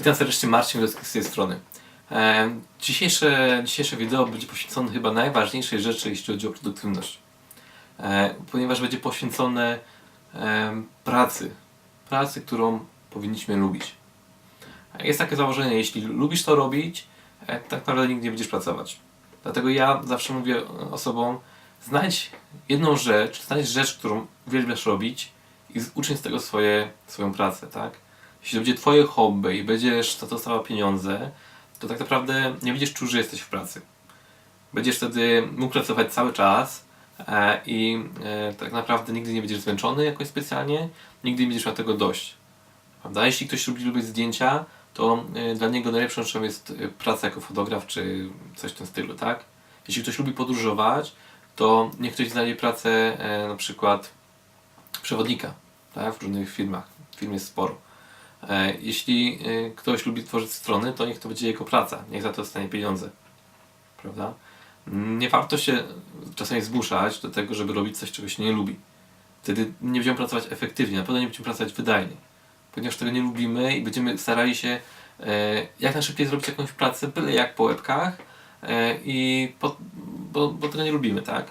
Witam serdecznie, Marcin Górski z tej strony. Dzisiejsze, dzisiejsze wideo będzie poświęcone chyba najważniejszej rzeczy, jeśli chodzi o produktywność. Ponieważ będzie poświęcone pracy. Pracy, którą powinniśmy lubić. Jest takie założenie, jeśli lubisz to robić, e, tak naprawdę nigdy nie będziesz pracować. Dlatego ja zawsze mówię osobom, znajdź jedną rzecz, znajdź rzecz, którą uwielbiasz robić i uczyń z tego swoje, swoją pracę, tak? Jeśli to będzie twoje hobby i będziesz za to dostawał pieniądze, to tak naprawdę nie będziesz czuł, że jesteś w pracy. Będziesz wtedy mógł pracować cały czas e, i e, tak naprawdę nigdy nie będziesz zmęczony jakoś specjalnie, nigdy nie będziesz miał tego dość. Prawda? Jeśli ktoś lubi robić zdjęcia, to e, dla niego najlepszą rzeczą jest praca jako fotograf czy coś w tym stylu, tak? Jeśli ktoś lubi podróżować, to niech ktoś znajdzie pracę na przykład przewodnika tak? w różnych firmach. Firm jest sporo. E, Jeśli e, ktoś lubi tworzyć strony, to niech to będzie jego praca, niech za to dostanie pieniądze. Prawda? Nie warto się czasami zmuszać do tego, żeby robić coś, czego się nie lubi. Wtedy nie będziemy pracować efektywnie, na pewno nie będziemy pracować wydajnie. Ponieważ tego nie lubimy i będziemy starali się e, jak najszybciej zrobić jakąś pracę, byle jak po łebkach i po, bo, bo tego nie lubimy, tak?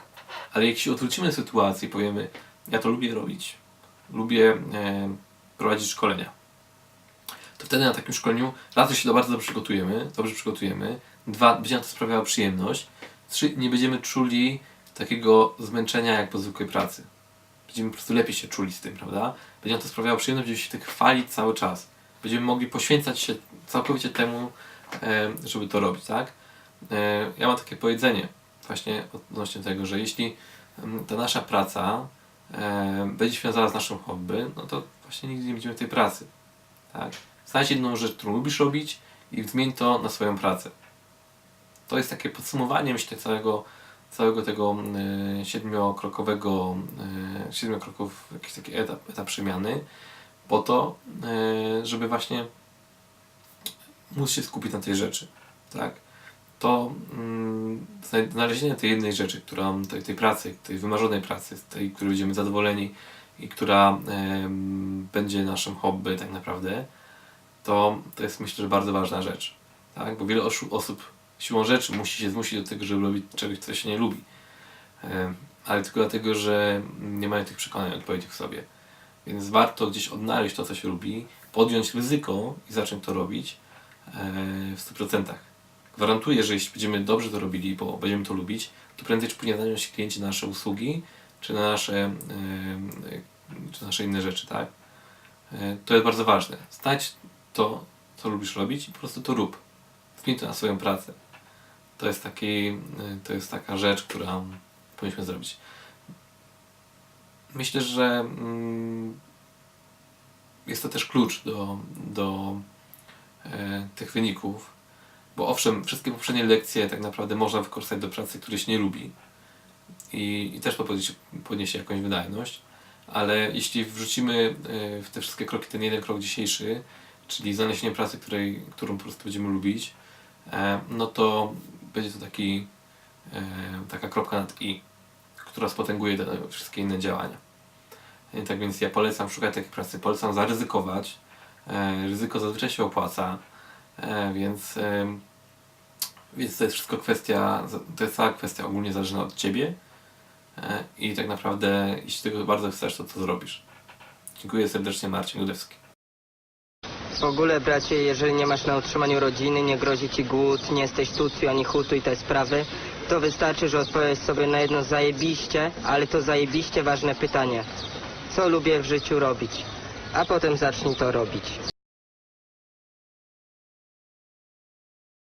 Ale jeśli odwrócimy sytuację i powiemy, ja to lubię robić, lubię prowadzić szkolenia, to wtedy na takim szkoleniu raz, się bardzo dobrze przygotujemy, dobrze przygotujemy, dwa, będzie nam to sprawiało przyjemność, trzy, nie będziemy czuli takiego zmęczenia jak po zwykłej pracy. Będziemy po prostu lepiej się czuli z tym, prawda? Będzie nam to sprawiało przyjemność, będziemy się tak chwalić cały czas. Będziemy mogli poświęcać się całkowicie temu, żeby to robić, tak? Ja mam takie powiedzenie właśnie odnośnie tego, że jeśli ta nasza praca będzie związana z naszym hobby, no to właśnie nigdy nie będziemy tej pracy. Tak? Znajdź jedną rzecz, którą lubisz robić i zmień to na swoją pracę. To jest takie podsumowanie, myślę, całego, całego tego y, siedmiokrokowego, y, siedmiu kroków, jakiś taki etap, etap przemiany, po to, y, żeby właśnie móc się skupić na tej rzeczy. Tak? To zna- znalezienie tej jednej rzeczy, która, tej, tej pracy, tej wymarzonej pracy, tej, której będziemy zadowoleni i która em, będzie naszym hobby tak naprawdę, to, to jest myślę, że bardzo ważna rzecz. Tak? Bo wiele osób siłą rzeczy musi się zmusić do tego, żeby robić czegoś, co się nie lubi. Ale tylko dlatego, że nie mają tych przekonań odpowiednich w sobie. Więc warto gdzieś odnaleźć to, co się lubi, podjąć ryzyko i zacząć to robić e, w 100%. Gwarantuję, że jeśli będziemy dobrze to robili, bo będziemy to lubić, to prędzej czy później znajdą się klienci na nasze usługi, czy na nasze, czy nasze inne rzeczy, tak? E, To jest bardzo ważne. Znać to, co lubisz robić i po prostu to rób. Zmień to na swoją pracę. To jest, taki, e, to jest taka rzecz, która powinniśmy zrobić. Myślę, że mm, jest to też klucz do, do e, tych wyników, bo owszem, wszystkie poprzednie lekcje tak naprawdę można wykorzystać do pracy, której się nie lubi i, i też to podniesie, podniesie jakąś wydajność, ale jeśli wrzucimy e, w te wszystkie kroki ten jeden krok dzisiejszy, czyli znalezienie pracy, której, którą po prostu będziemy lubić, e, no to będzie to taki, e, taka kropka nad i, która spotęguje wszystkie inne działania. I tak więc ja polecam szukać takiej pracy, polecam zaryzykować. E, ryzyko zazwyczaj się opłaca, e, więc, e, więc to jest wszystko kwestia, to jest cała kwestia ogólnie zależna od Ciebie e, i tak naprawdę jeśli tego bardzo chcesz, to co zrobisz. Dziękuję serdecznie, Marcin Gudewski. W ogóle, bracie, jeżeli nie masz na utrzymaniu rodziny, nie grozi ci głód, nie jesteś tucju ani hutu i te sprawy, to wystarczy, że odpowiesz sobie na jedno zajebiście, ale to zajebiście ważne pytanie. Co lubię w życiu robić? A potem zacznij to robić.